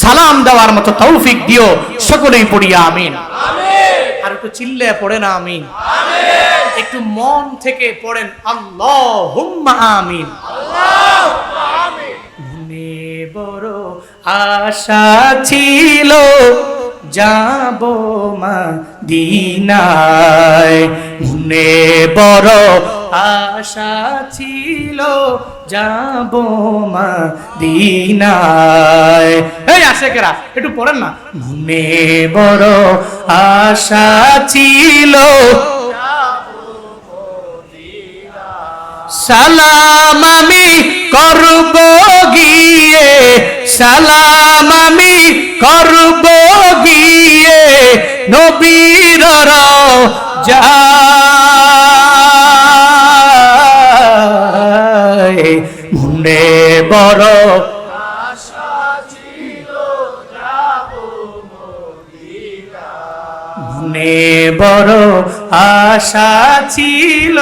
সালাম দেওয়ার মতো তৌফিক দিও সকলেই পড়িয়া আমিন। আর একটু চিল্লে পড়ে না আমিন। একটু মন থেকে পড়েন আল্লাহ আমিন। মনে বড় আশা ছিল যাব মা দিনায় মনে বড় আশা ছিল যাব মা দিনায় এই আশেকেরা একটু পড়েন না। মনে বড় আশা ছিল। সালাম আমি আশা ছিল।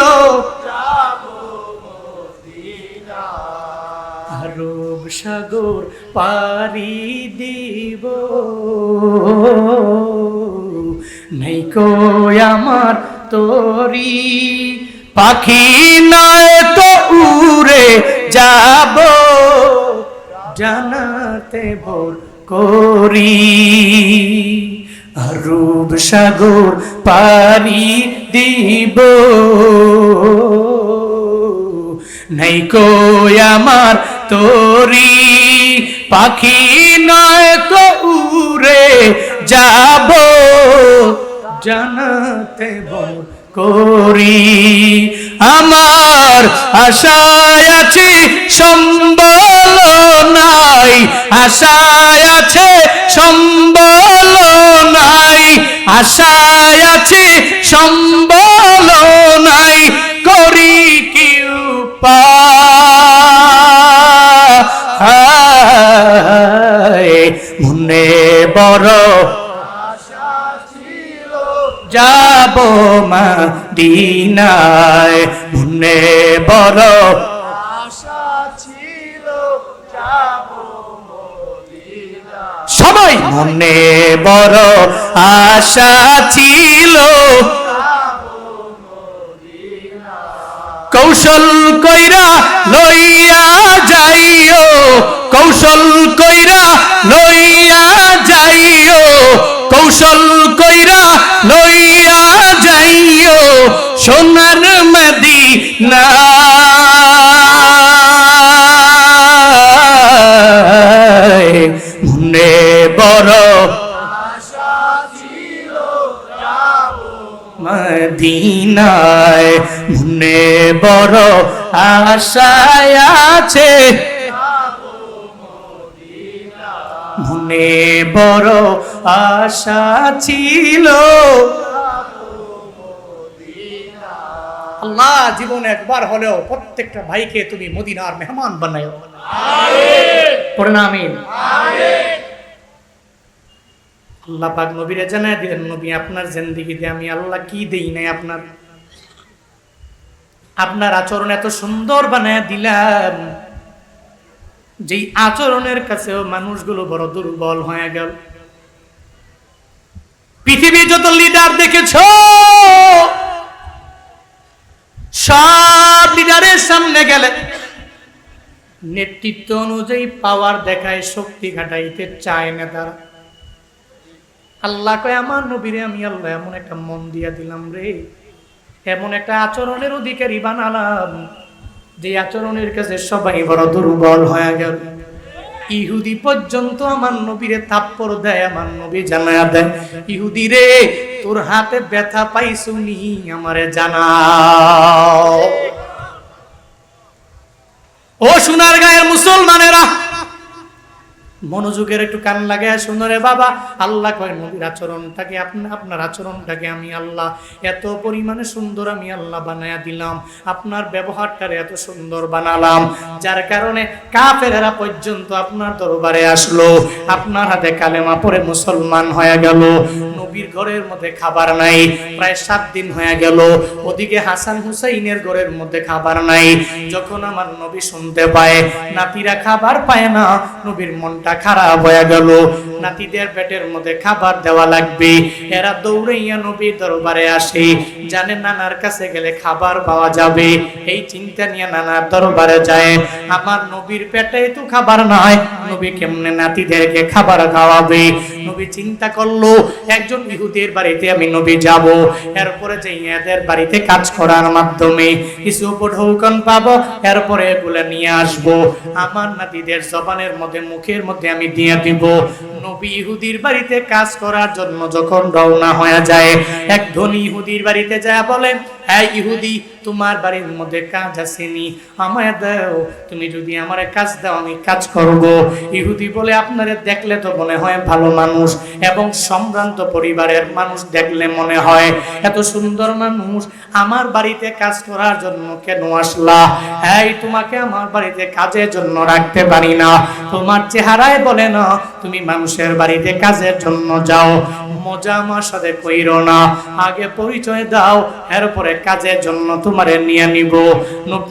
আরব সাগর পারি দিব। নাই আমার তোরি। পাখি নয় তো উড়ে যাব। জানাতে বল করি। আরব সাগর পারি দিব। নাই কো আমার তোরি, পাখি নয় তো উড়ে যাব। জানাতে বল করি, আমার আশায় আছে সম্বল নাই, আশায় আছে সম্বল নাই, আশায় আছে সম্বল যাব মা দিনায় মনে বড় সবাই মনে বড় আশা ছিল কৌশল কইরা লইয়া যাইও কৌশল কইরা লইয়া যাইও কৌশল সোনার মদিনা। মনে বড় মদিনায় মনে বড় আশায় আছে। মনে বড় আশা ছিল। আল্লাহ জীবন একবার হলেও প্রত্যেকটা ভাইকে তুমি মদিনার মেহমান বানায় পড়ে না আল্লাহ পাক নবীরে জানায় দিলেন নবী আপনার জিন্দিগিতে আমি আল্লাহ কি দেই নাই আপনার? আপনার আচরণ এত সুন্দর বানায় দিলাম যেই আচরণের কাছেও মানুষগুলো বড় দুর্বল হয়ে গেল। পৃথিবী যত লিডার দেখেছ সব লিডারের সামনে গেলে। নেতৃত্ব অনুযায়ী পাওয়ার দেখায়, শক্তি ঘাটাইতে চায় না তারা। আল্লাহ কয়, আমার নবীরে আমি আল্লাহ এমন একটা মন দিয়া দিলাম রে। এমন একটা আচরণের অধিকারী বানালাম। যে আচরণের কাছে সবাই বড় দুর্বল হয়ে গেল। ইহুদি পর্যন্ত আমার নবীরে থাপ্পর দেয়, আমার নবী জানা দেয়। ইহুদি রে, তোর হাতে ব্যথা পাইছুনি, আমারে জানা ও সোনার গায়ের মুসলমানেরা মনোযোগের একটু কান লাগে শুনো রে বাবা, আল্লাহ কয়, নবীর আচরণটাকে আপনার আচরণটাকে আমি আল্লাহ, এত পরিমাণে সুন্দর আমি আল্লাহ বানায়া দিলাম। আপনার ব্যবহারটারে এত সুন্দর বানালাম। যার কারণে কাফেরেরা পর্যন্ত আপনার দরবারে আসলো। আপনার হাতে কালেমা পরে মুসলমান হয়ে গেল। নবীর ঘরের মধ্যে খাবার নাই। প্রায় সাত দিন হয়ে গেল। ওদিকে হাসান হুসাইনের ঘরের মধ্যে খাবার নাই। যখন আমার নবী শুনতে পায়, নাতিরা খাবার পায় না, নবীর মনটা খারাপ হয়ে গেল। নাতিদের পেটের মধ্যে খাবার দেওয়া লাগবে। এরা দৌড়াইয়া নবীর দরবারে আসে। জানে নানার কাছে গেলে খাবার পাওয়া যাবে। এই চিন্তা নিয়ে নানার দরবারে যায়। আমার নবীর পেটে তো খাবার নাই। নবী কেমনে নাতিদেরকে খাবার খাওয়াবে? নবী চিন্তা করল, একজন ইহুদের বাড়িতে আমি নবী যাব। এরপরে যে এদের বাড়িতে কাজ করার মাধ্যমে কিছু উপঢৌকন পাবো, এরপরে এগুলো নিয়ে আসব। আমার নাতিদের জবানের মধ্যে, মুখের মধ্যে আমি দিয়ে দিব। নবী ইহুদির বাড়িতে কাজ করার জন্য যখন রওনা হয়ে যায়, এক ধনী ইহুদির বাড়িতে যায়, বলে হ্যাঁ ইহুদি, তোমার বাড়ির মধ্যে কাজ আসেনি আমায় দাও, তুমি যদি আমার কাজ দাও, আমি কাজ করব। ইহুদি বলে, আপনারে দেখলে তো মনে হয় ভালো মানুষ, এবং সম্ভ্রান্ত পরিবারের মানুষ দেখলে মনে হয়। এত সুন্দর মানুষ, আমার বাড়িতে কাজ করার জন্য কেন আসলা? হ্যাঁ তোমাকে আমার বাড়িতে কাজের জন্য রাখতে পারি না। তোমার চেহারায় বলে না, তুমি মানুষের বাড়িতে কাজের জন্য যাও। মজা আমার সাথে কইরো না। আগে পরিচয় দাও, এরপরে কাজের জন্য তোমারে নিয়ে নিব।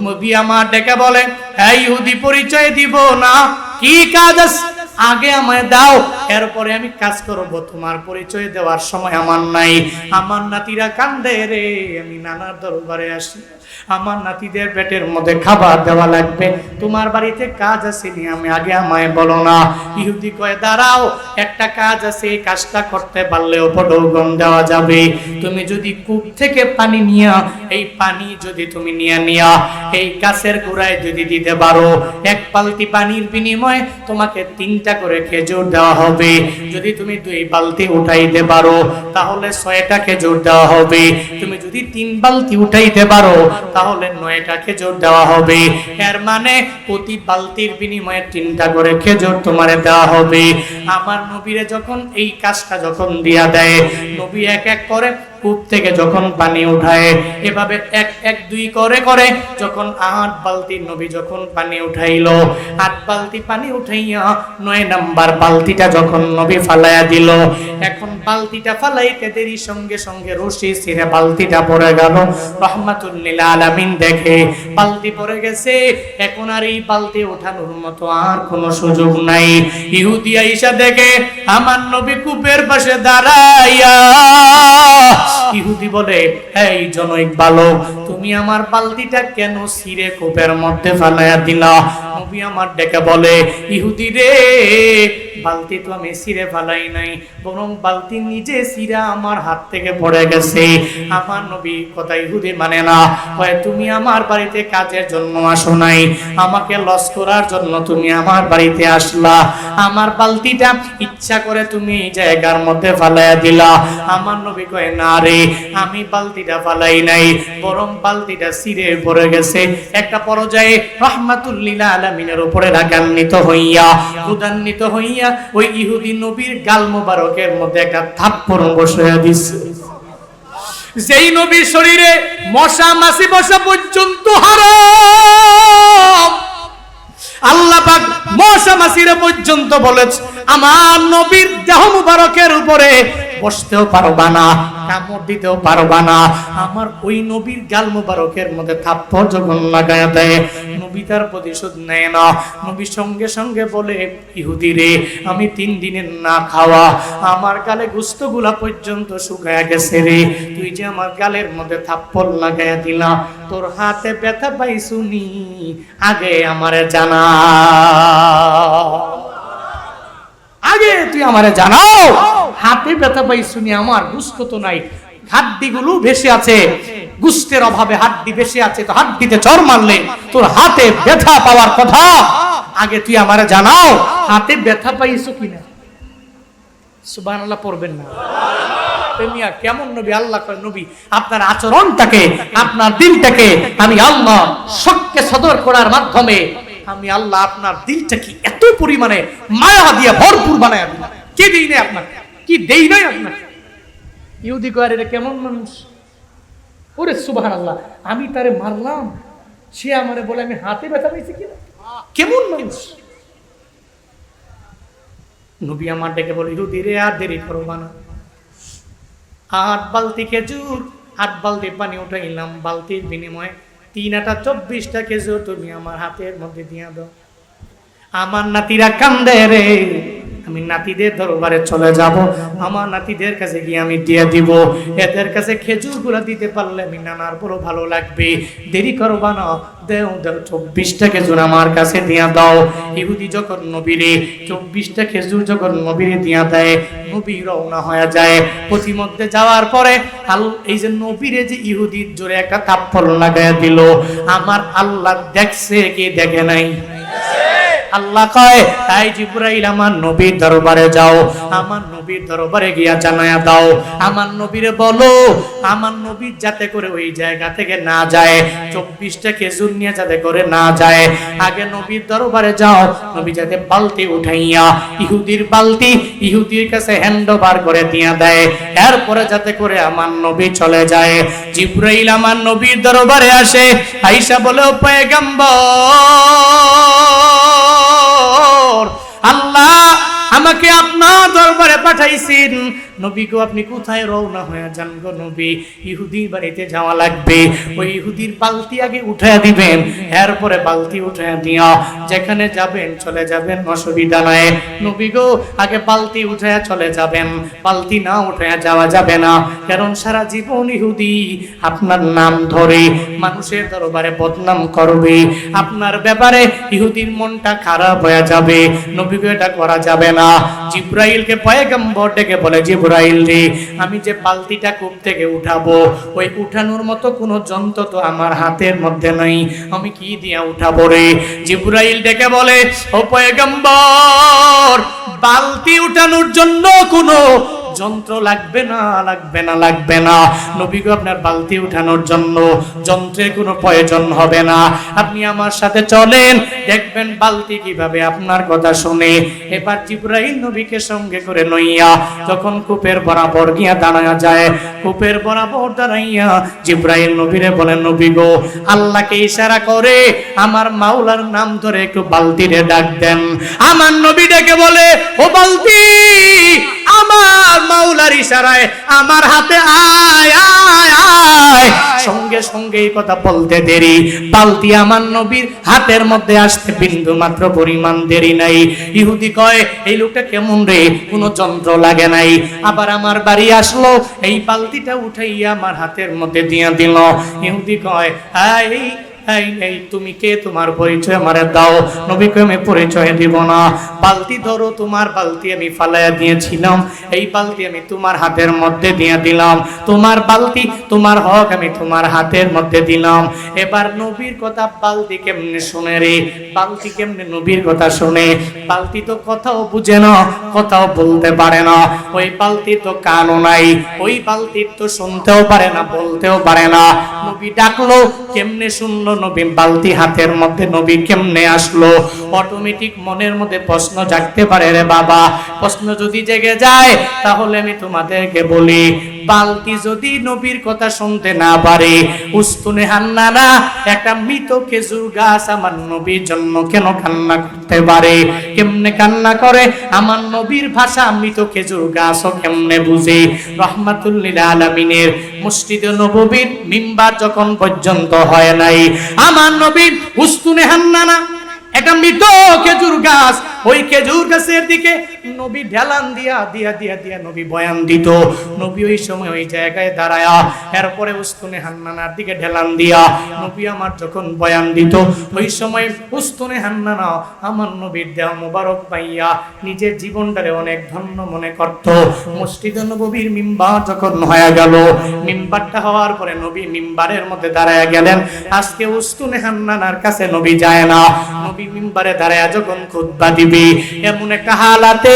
নবী আমার ডেকে বলে হ্যাঁ ইহুদি, পরিচয় দিব না। কি কাজ আছে? আগে আমায় দাও। এরপরে আমি কাজ করব। তোমার পরিচয় দেওয়ার সময় আমার নাই। আমার নাতিরা কান্দে রে। আমি নানার দরবারে আসি। আমার নাতিদের পেটের মধ্যে খাবার দেওয়া লাগবে। তোমার বাড়িতে কাজ আছে নি আমি আগে আমায় বলো না। ইহুদি কয়ে, দাঁড়াও, একটা কাজ আছে। এই কাজটা করতে পারলেও পটৌগন দেওয়া যাবে। তুমি যদি কূপ থেকে পানি নিয়া, এই পানি যদি তুমি নিয়ে নিয়া, এই গাছের গোড়ায় যদি দিতে পারো, এক বালতি পানির বিনিময়ে তোমাকে তিনটা করে খেজুর দেওয়া হবে। যদি তুমি দুই বালতি উঠাইতে পারো, তাহলে ছয়টা খেজুর দেওয়া হবে। তুমি যদি তিন বালতি উঠাইতে পারো, তাহলে নয়টা খেজুর দেওয়া হবে। এর মানে প্রতি বালতির বিনিময়ে তিনটা করে খেজুর তোমারে দেওয়া হবে। আমার নবীরে যখন এই কাজটা যখন দিয়া দেয়, নবী এক এক করে কূপ থেকে যখন পানি উঠায়, এভাবে এক এক, দুই করে করে, যখন আট বালতি নবী যখন পানি উঠাইলো, আট বালতি পানি উঠাইয়া নয় নাম্বার বালতিটা যখন নবী ফালাইয়া দিল, এখন বালতিটা ফালাইতে দেরি, সঙ্গে সঙ্গে রশি ছিঁড়ে বালতিটা পড়ে গেল। রহমাতুল্লিল আলামিন দেখে বালতি পড়ে গেছে, এখন আর এই বালতি ওঠানোর মতো আর কোনো সুযোগ নাই। ইহুদিয়া আইসা দেখে, আমার নবী কূপের পাশে দাঁড়াইয়া ইহুদি বলে, এই জনৈক বালক তুমি আমার বালতিটা কেন সিরে কূপের মধ্যে ফেলাইয়া দিলা? নবী আমার ডেকে বলে, ইহুদি রে, বালতি তো আমি সিরে ফেলাই নাই, বরং বালতি নিজে সিরা আমার হাত থেকে পড়ে গেছে। আমার নবী কথা ইহুদি মানে না হয় তুমি আমার বাড়িতে কাজের জন্য আসো নাই, আমাকে লস করার জন্য তুমি আমার বাড়িতে আসলা। আমার বালতিটা ইচ্ছা করে তুমি জায়গার মধ্যে ফালাইয়া দিলা। আমার নবী কয়, না রে আমি বালতিটা ফালাই নাই, বরং বালতিটা সিরে পড়ে গেছে। একটা পর্যায়ে রহমাতুল্লিল আলমিনের উপরে রাগান্বিত হইয়া উদান্বিত হইয়া ওই ইহুদি নবীর গাল মোবারকের মধ্যে একটা থাপ্পড় বসিয়ে দিচ্ছে যেই নবীর শরীরে মশা মাছি বসা পর্যন্ত হারাম। আল্লাহ পাক মশা মাসিরে পর্যন্ত বলেছে, আমার নবীর দেহ মুবারকের উপরে বসতেও পারবা না, কামড় দিতেও পারবা না। আমার ওই নবীর গাল মুবারকের মধ্যে থাপ্পড় যখন লাগায় দেয়, নবী তার প্রতিশোধ নেয় না। নবী সঙ্গে সঙ্গে বলে, ইহুদি রে, আমি তিন দিনের না খাওয়া, আমার গালে গুস্তগুলা পর্যন্ত শুকায় গেছে রে। তুই যে আমার গালের মধ্যে থাপ্পড় লাগাইয়া দিলা, তোর হাতে ব্যথা পাইছুনি, আগে আমারে জানা। আগে তুই আমারে জানাও। হাতে ব্যথা পাইছুনি আমার গুস্ত তো নাই। হাড্ডিগুলো বেশি আছে। গুস্তের অভাবে হাড্ডি বেশি আছে তো হাড্ডিতে চর মারলে তোর হাতে ব্যথা পাওয়ার কথা। আগে তুই আমারে জানাও, হাতে ব্যথা পাইছো কিনা? সুবহানাল্লাহ, পড়বেন না। মিয়া, কেমন নবী? আল্লাহ কয়, নবী, আপনার আচরণটাকে, আপনার দিলটাকে আমি আল্লাহ সত্যকে সদর করার মাধ্যমে আমি আল্লাহ আপনার দিলটাকে এত পরিমাণে মায়া দিয়ে ভরপুর বানায় দিলাম। কে দেই নাই আপনার কি দেই নাই আপনার ইহুদি কয়ার এটা কেমন মানুষ? ওরে সুবাহ আল্লাহ আমি তারে মারলাম। সে আমারে বলে, আমি হাতে ব্যথা পাইছি কিনা? কেমন মানুষ? নবী আমার ডেকে বলে, ইহুদি রে, আর দেরি করো না। আট বালতি খেজুর, আট বালতি পানি উঠাইলাম, বালতির বিনিময়ে তিন আটা চব্বিশটা কেজো তুমি আমার হাতের মধ্যে দিয়া দাও। আমার নাতিরা কান্দে রে। আমি নাতিদের দরবারে চলে যাব। আমার নাতিদের কাছে গিয়ে আমি দিয়ে দিব। এদের কাছে খেজুরগুলা দিতে পারলে আমি নানার বড় ভালো লাগবে। দেরি করবা না। দেও দেও, চব্বিশটা খেজুর আমার কাছে দিয়া দাও। ইহুদি যখন নবীরে চব্বিশটা খেজুর যখন নবীরে দিয়া দেয়, নবী রওনা হয়ে যায়। প্রতিমধ্যে যাওয়ার পরে আল, এই যে নবীরে যে ইহুদির জোরে একটা থাপ্পড় লাগাইয়া দিল। আমার আল্লাহ দেখছে কি দেখে নাই? আল্লাহ কয় তাই জিব্রাইল, আমার নবীর দরবারে যাও, আমার নবীর দরবারে গিয়া জানায়া দাও। আমার নবীরে বলো, আমার নবীর যাতে করে ওই জায়গা থেকে না যায়, চব্বিশটা খেজুর নিয়ে যাতে করে না যায়। আগে নবীর দরবারে যাও, নবী যাতে বালতি উঠাইয়া ইহুদির বালতি, ইহুদির কাছে হ্যান্ড ওভার করে দিয়া দেয়। এরপরে যাতে করে আমার নবী চলে যায়। জিব্রাইল, আমার নবীর দরবারে আসে আইসা বলে পয়গম্বর আমাকে আপনার দরবারে পাঠাইছেন। নবী গো আপনি কোথায় রওনা হয়ে যান গো নবী? ইহুদির বাড়িতে যাওয়া লাগবে। ওই ইহুদির বালতি আগে উঠায় দিবেন, এরপরে বালতি উঠায় দিয়া যেখানে যাবেন চলে যাবেন অসুবিধা নাই নবী গো আগে বালতি উঠায় চলে যাবেন, বালতি না উঠায় যাওয়া যাবে না। কারণ সারা জীবন ইহুদি, আপনার নাম ধরে মানুষের দরবারে বদনাম করবে। আপনার ব্যাপারে ইহুদির মনটা খারাপ হয়ে যাবে। নবীকে এটা করা যাবে না। জিব্রাইলকে পয়গম্বর ডেকে বলে, জিব্রাইল রে আমি যে বালতিটা কূপ থেকে উঠাবো, ওই উঠানোর মতো কোনো যন্ত্র তো আমার হাতের মধ্যে নাই। আমি কি দিয়া উঠাবো রে? জিব্রাইল ডেকে বলে, ও পয়গম্বর, বালতি উঠানোর জন্য কোনো যন্ত্র লাগবে না লাগবে না লাগবে না। নবীগো, আপনার বালতি উঠানোর জন্য যন্ত্রের কোনো প্রয়োজন হবে না। আপনি আমার সাথে চলেন, দেখবেন বালতি কীভাবে আপনার কথা শুনে। এবার জিব্রাহিম নবীকে সঙ্গে করে নইয়া যখন কূপের বরাবর গিয়া দাঁড়ায়া যায়, কূপের বরাবর দাঁড়াইয়া জিব্রাহিম নবীরে বলেন নবী গো আল্লাহকে ইশারা করে আমার মাওলার নাম ধরে একটু বালতিরে ডাক দেন। আমার নবী ডেকে বলে, ও বালতি আমার মাওলার ইশারায় আমার হাতে আয় আয় আয়। সঙ্গে সঙ্গে এই কথা বলতে দেরি। বালতি আমার নবীর হাতের মধ্যে আসতে বিন্দু মাত্র পরিমাণ দেরি নাই। ইহুদি কয় এই লোকটা কেমন রে? কোনো যন্ত্র লাগে নাই। আবার আমার বাড়ি আসলো এই বালতিটা উঠাইয়া আমার হাতের মধ্যে দিয়া দিল। ইহুদি কয় এই এই এই, তুমি কে? তোমার পরিচয় আমারে দাও। নবীকে আমি পরিচয় দিব না। বালতি ধরো তোমার, বালতি আমি ফালাইয়া দিয়েছিলাম। এই বালতি আমি তোমার হাতের মধ্যে দিয়ে দিলাম। তোমার বালতি, তোমার হক আমি তোমার হাতের মধ্যে দিলাম। এবার নবীর কথা বালতি কেমনে শুনে রে? বালতি কেমনে নবীর কথা শুনে? বালতি তো কথাও বুঝে না, কথাও বলতে পারে না। ওই বালতি তো কানও নাই, ওই বালতির তো শুনতেও পারে না, বলতেও পারে না। নবী ডাকলো, কেমনে শুনলো নবী বালতি হাতের মধ্যে নবী কেমনে আসলো? অটোমেটিক মনের মধ্যে প্রশ্ন জাগতে পারে রে বাবা। প্রশ্ন যদি জেগে যায়, তাহলে আমি তোমাদেরকে বলি বালতি যদি নবীর কথা শুনতে না পারে, উস্তুনে হান্নানা একটা মৃত খেজুর গাছ আমার নবীর জন্য কেন কান্না করতে পারে? কেমনে কান্না করে? আমার নবীর ভাষা মৃত খেজুর গাছও কেমনে বুঝে? রহমাতুল্লিল আলমিনের মসজিদে নববীর মিম্বার যখন পর্যন্ত হয় নাই, আমার নবীর উস্তুনে হান্নানা একটা মৃত খেজুর গাছ, ওই খেজুর গাছের দিকে নবী ঢেলান দিয়া দিয়া দিয়া দিয়া নবী বয়ান দিত। নবী ওই সময় ওই জায়গায় দাঁড়ায়া, এরপরে উস্তুনে হান্নানার দিকে ঢেলান দিয়া নবী আমার যখন বয়ান দিত, ওই সময় উস্তুনে হান্নানা আমার নবীর দেহ মোবারক পাইয়া নিজের জীবনটারে অনেক ধন্য মনে করত। মসজিদে নবীর মিম্বার যখন হয়ে গেল, মিম্বারটা হওয়ার পরে নবী মিম্বারের মধ্যে দাঁড়ায়া গেলেন। আজকে উস্তুনে হান্নানার কাছে নবী যায় না। নবী মিম্বারে দাঁড়ায়া যখন খুতবা দিবি, এমন একটা হালাতে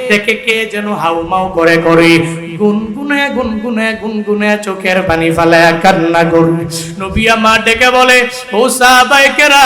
দেখে কে যেন হাউমাউ করে করে। গুনগুনে গুনগুনে গুনগুনে চোখের পানি ফালায় কান্না করবে নবী আমার ডেকে বলে, ও সাহাবাইকেরা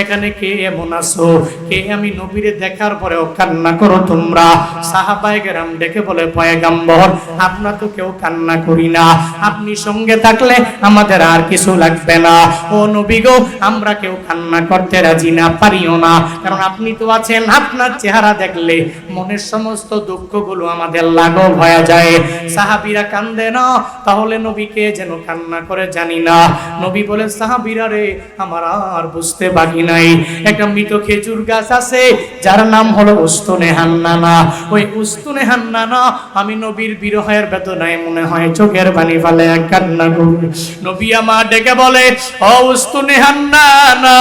এখানে কে এমন আছো? কে আমি নবীরে দেখার পরেও কান্না করো তোমরা? সাহাবাই গেরাম ডেকে বলে, পয়গাম্বর, আমরা তো কেউ কান্না করি না। আপনি সঙ্গে থাকলে আমাদের আর কিছু লাগবে না। ও নবী গো, আমরা কেউ কান্না করতে রাজি না, পারিও না। কারণ আপনি তো আছেন আপনার চেহারা চেহারা দেখলে মনের সমস্ত দুঃখগুলো আমাদের লাঘব হয়ে যায়। সাহাবিরা কান্দে না, তাহলে নবীকে যেন কান্না করে জানি না। নবী বলে সাহাবিরা রে, আমার আর বুঝতে বাকি নাই। একটা মৃত খেজুর গাছ আছে, যার নাম হলো উস্তুনে হান্নানা। ওই উস্তুনে হান্নানা আমি নবীর বিরহের বেদনায় মনে হয় চোখের পানি ফালে কান্না করি। নবী আমার ডেকে বলে, ও উস্তুনে হান্নানা,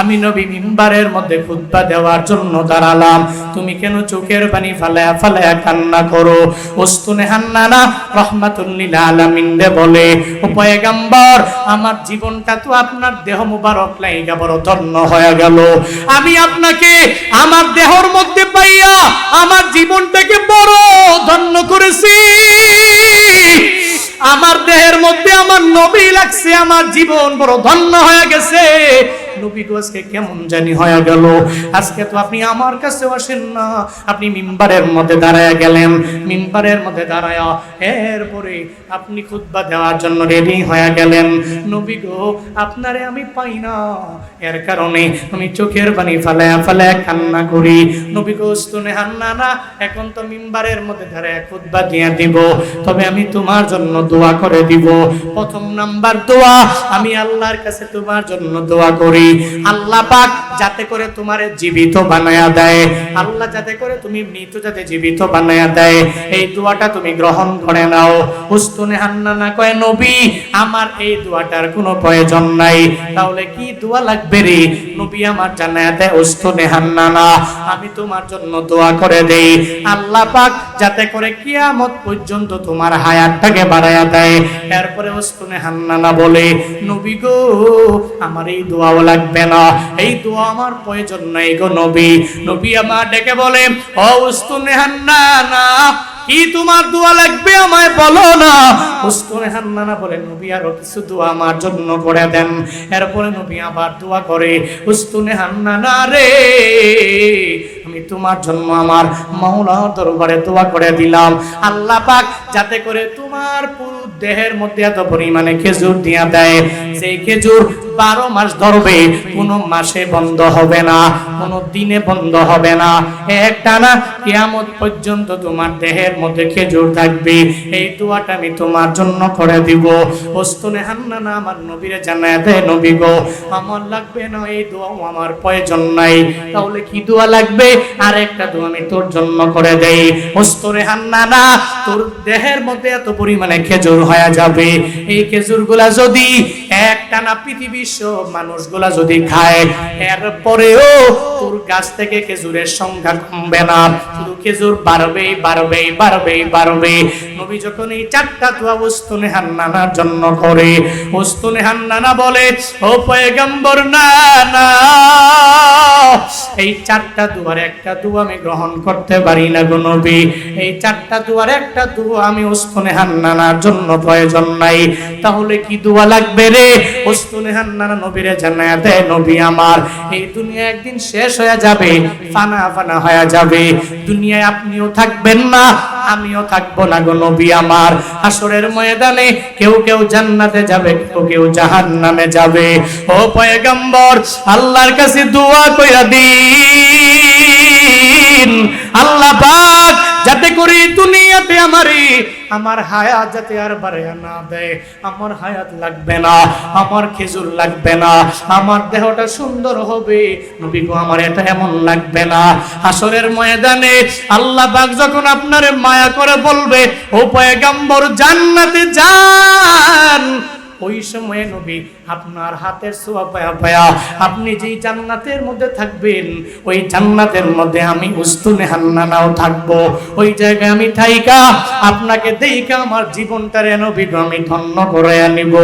আমি নবী মিম্বারের মধ্যে খুতবা দেওয়ার জন্য দাঁড়ালাম। তুমি কেন চোখের পানি ফালায়া ফালায়া কান্না করো? উস্তুনে হান্নানা রহমাতুল্লিল আলামিন বলে, ও পয়গাম্বর, আমার জীবনটা তো আপনার দেহ মুবারক লাইগা বড় ধন্য হয়ে গেল। আমি আপনাকে আমার দেহর মধ্যে পাইয়া আমার জীবনটাকে বড় ধন্য করেছি। আমার দেহের মধ্যে আমার নবী লাগছে, আমার জীবন বড় ধন্য হয়ে গেছে। আজকে কেমন জানি হয়ে গেল। আজকে তো আপনি আমার আসেন না। আপনি মিম্বারের মধ্যে দাঁড়ায় গেলেন। মিম্বারের মধ্যে দাঁড়ায় এরপরে আপনি খুতবা দেওয়ার জন্য রেডি হয়ে গেলেন। নবীগো আপনারে আমি পাই না। এর কারণে আমি চোখের পানি ফালায়া ফালায়া কান্না করি। নবী গো স্তনে হান্না না এখন তো মিম্বারের মধ্যে দাঁড়ায় খুতবা দিয়ে দিব। তবে আমি তোমার জন্য দোয়া করে দিব। প্রথম নাম্বার দোয়া, আমি আল্লাহর কাছে তোমার জন্য দোয়া করি। আল্লাহ পাক যাতে করে তোমারে জীবিত বানায়া দেয়। আল্লাহ যাতে করে তুমি মৃত যাতে জীবিত বানায়া দেয়। এই দোয়াটা তুমি গ্রহণ করে নাও। উস্তুনে হান্নানা কয়, নবী, আমার এই দোয়াটার কোনো প্রয়োজন নাই। তাহলে কি দোয়া লাগবে রে? নবী আমার জানায়া দেয় উস্তুনে হান্নানা আমি তোমার জন্য দোয়া করে দেই। আল্লাহ পাক যাতে করে কিয়ামত পর্যন্ত তোমার হায়াতটাকে বাড়ায়া দেয়। এরপরে উস্তুনে হান্নানা বলে, নবী গো, আমার এই দোয়াও লাগবে না। এই দোয়া আমার প্রয়োজন নাই গো নবী। নবী আমার ডেকে বলে, ও উস্তুনে হান্নানা কি তোমার দোয়া লাগবে আমায় বলো না? উস্তুনে হান্নানা বলে, নবী আরও কিছু দোয়া আমার জন্য করে দেন। এরপরে নবী আবার দোয়া করে উস্তুনে হান্নানা রে, আমি তোমার জন্য আমার মাওলা দরবারে দোয়া করে দিলাম। আল্লাহ পাক যাতে করে তোমার পুরো দেহের মধ্যে এত পরিমাণে খেজুর দিয়া দেয়। সেই খেজুর বারো মাস ধরবে, কোনো মাসে বন্ধ হবে না, কোনো দিনে বন্ধ হবে না। একটানা কিয়ামত পর্যন্ত তোমার দেহের মধ্যে খেজুর থাকবে। এই দোয়াটা আমি তোমার জন্য করে দিব। ওস্তনে হান্না না আমার নবীরে জানায় দেয় নবী গো। আমার লাগবে না, এই দোয়াও আমার প্রয়োজন নাই। তাহলে কি দোয়া লাগবে? আর একটা দোয়া আমি তোর জন্য করে দেই। ওস্তরে হান্না না তোর দেহের মধ্যে এত পরিমাণে খেজুর হয়ে যাবে। এই খেজুরগুলা যদি একটানা পৃথিবীর মানুষগুলা যদি খায়, এরপরেও তোর গাছ থেকে খেজুরের সংখ্যা কমবে না। শুধু খেজুর বাড়বে নবী যখন এই চারটা দোয়া হান্নানার জন্য করে হান্নানা বলে, ও পয়গম্বর, না না। এই চারটা দুয়ার একটা দোয়া আমি গ্রহণ করতে পারি না গো নবী। এই চারটা দুয়ার একটা দোয়া আমি উস্তুনে হান্নানার জন্য প্রয়োজন নাই। তাহলে কি দোয়া লাগবে রে? উস্তুনে হান্নানা নবীরে জানায়া দেয় নবী আমার। এই দুনিয়া একদিন শেষ হয়ে যাবে, ফানা ফানা হয়ে যাবে। দুনিয়ায় আপনিও থাকবেন না, আমিও থাকব না গো নবী আমার। হাসরের ময়দানে কেউ কেউ জান্নাতে যাবে, কেউ কেউ জাহান্নামে যাবে। ও পয়গম্বর, আল্লাহর কাছে দোয়া কইরা দিন। আল্লাহ পাক যাতে করে দুনিয়াতে আমারে আমার হায়াত যাতে আর বাড়াইয়া না দেয়। আমার হায়াত লাগবে না, আমার খেজুর লাগবে না, আমার দেহটা সুন্দর হবে। নবী গো, আমার এটা এমন লাগবে না। হাসরের ময়দানে আল্লাহ পাক যখন আপনারে মায়া করে বলবে, ও পয়গাম্বর, জান্নাতে যান। ওই সময়ে নবী আপনার হাতের সোয়া পায়া পায়া। আপনি যেই জান্নাতের মধ্যে থাকবেন, ওই জান্নাতের মধ্যে আমি উস্তুনে হান্নানাও থাকব। ওই জায়গায় আমি থাইকা, আপনাকে দেইকা আমার জীবনটারে নবী গো আমি ধন্য করে আনিব।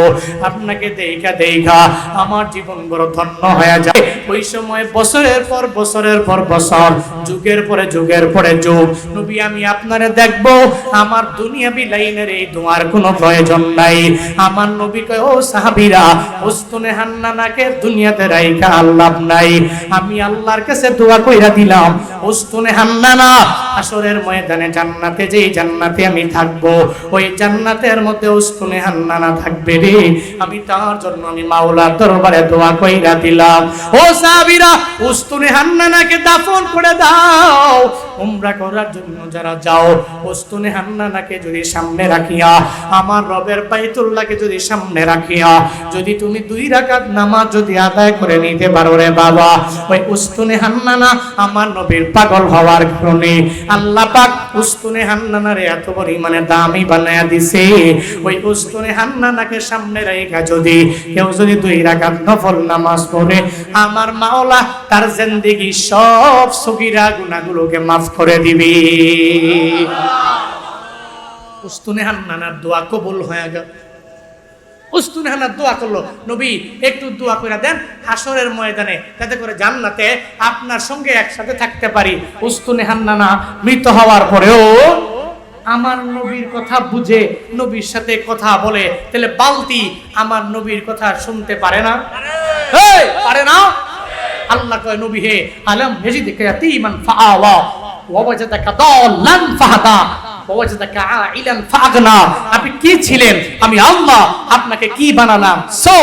আপনাকে দেইকা দেইকা আমার জীবন বড় ধন্য হয়ে যায়। ওই সময় বছরের পর বছরের পর বছর, যুগের পরে যুগের পরে যুগ। নবী, আমি আপনারে দেখব, আমার দুনিয়াবি লাইনের এই দোয়ার কোনো প্রয়োজন নাই। আমার নবী কয়, ও সাহাবীরা হান্নানাকে দুনিয়াতে রাইখা আল্লাহ নাই। আমি আল্লাহর কাছে দোয়া কইরা দিলাম হান্নানা আসরের ময়দানে জান্নাতে যেই জান্নাতে আমি থাকব, ওই জান্নাতের মধ্যে উস্তুনে হান্নানা থাকবে রে। আমি তার জন্য আমি মাওলার দরবারে দোয়া কইরা দিলাম। ও সাবিরা উস্তুনে হান্নানাকে দাফন করে দাও। উমরা করার জন্য যারা যাও উস্তুনে হান্নানাকে যদি সামনে রাখিয়া, আমার রবের বাইতুল্লাহকে যদি সামনে রাখিয়া, যদি তুমি দুই রাকাত নামাজ যদি আদায় করে নিতে পারো রে বাবা, ওই উস্তুনে হান্নানা আমার নবীর পাগল হওয়ার কারণে আল্লাহ পাক উস্তুনে হান্নানারে এত পরিমাণে দামি বানায়া দিছে। ওই উস্তুনে হান্নানাকে সামনে রেখা যদি কেউ যদি দুই রাকাত নফল নামাজ পড়ে, আমার মাওলা তার জিন্দেগি সব সগীরা গুনাহগুলোকে মাফ করে দিবে। দোয়া কবুল হয়ে গেল। দোয়া করল, নবী, একটু দোয়া করে দেন হাসরের ময়দানে করে জান্নাতে আপনার সঙ্গে একসাথে থাকতে পারি। মৃত হওয়ার পরেও আমার নবীর কথা বুঝে নবীর সাথে কথা বলে, তাহলে বালতি আমার নবীর কথা শুনতে পারে না? পারে না? আল্লাহ কয়, নবী হে, আলম হেজিদিকে ইয়াতীমান ফাআওয়া। ওয়া আপনি কি ছিলেন? আমি আল্লাহ, আপনাকে কি বানালাম? সো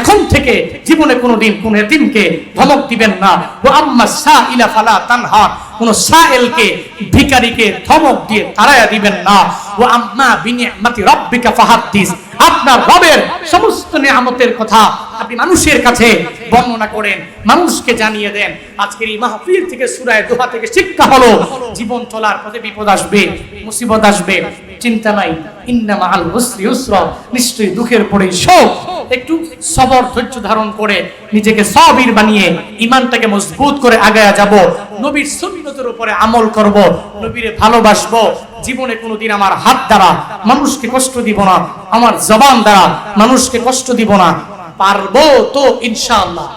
এখন থেকে জীবনে কোনোদিন কোন এতিমকে ধমক দিবেন না। ও আম্মা সাইলা ফালা তানহার। কোন সাইলকে ভিখারিকে ধমক দিয়ে তাড়ায়া দিবেন না। ও আম্মা বিনিয়ামাতি রাব্বিকা ফাহাদ্দিস। আপনার রবের সমস্ত নিয়ামতের কথা আপনি মানুষের কাছে বর্ণনা করেন, মানুষকে জানিয়ে দেন। আজকের এই মাহফিল থেকে, সুরায় দোহা থেকে শিক্ষা হলো, জীবন চলার পথে বিপদ আসবে, মুসিবত আসবে। চিন্তা নাই ইন্নামা আল উসরি উসরা, নিশ্চয়ই দুঃখের পরে শোক একটু সবর ধৈর্য ধারণ করে নিজেকে সবির বানিয়ে ইমানটাকে মজবুত করে আগায়া যাব। নবীর সুন্নতের উপরে আমল করব, নবীরে ভালোবাসবো জীবনে কোনোদিন আমার হাত দ্বারা মানুষকে কষ্ট দিব না, আমার জবান দ্বারা মানুষকে কষ্ট দিব না। পারব তো ইনশাআল্লাহ।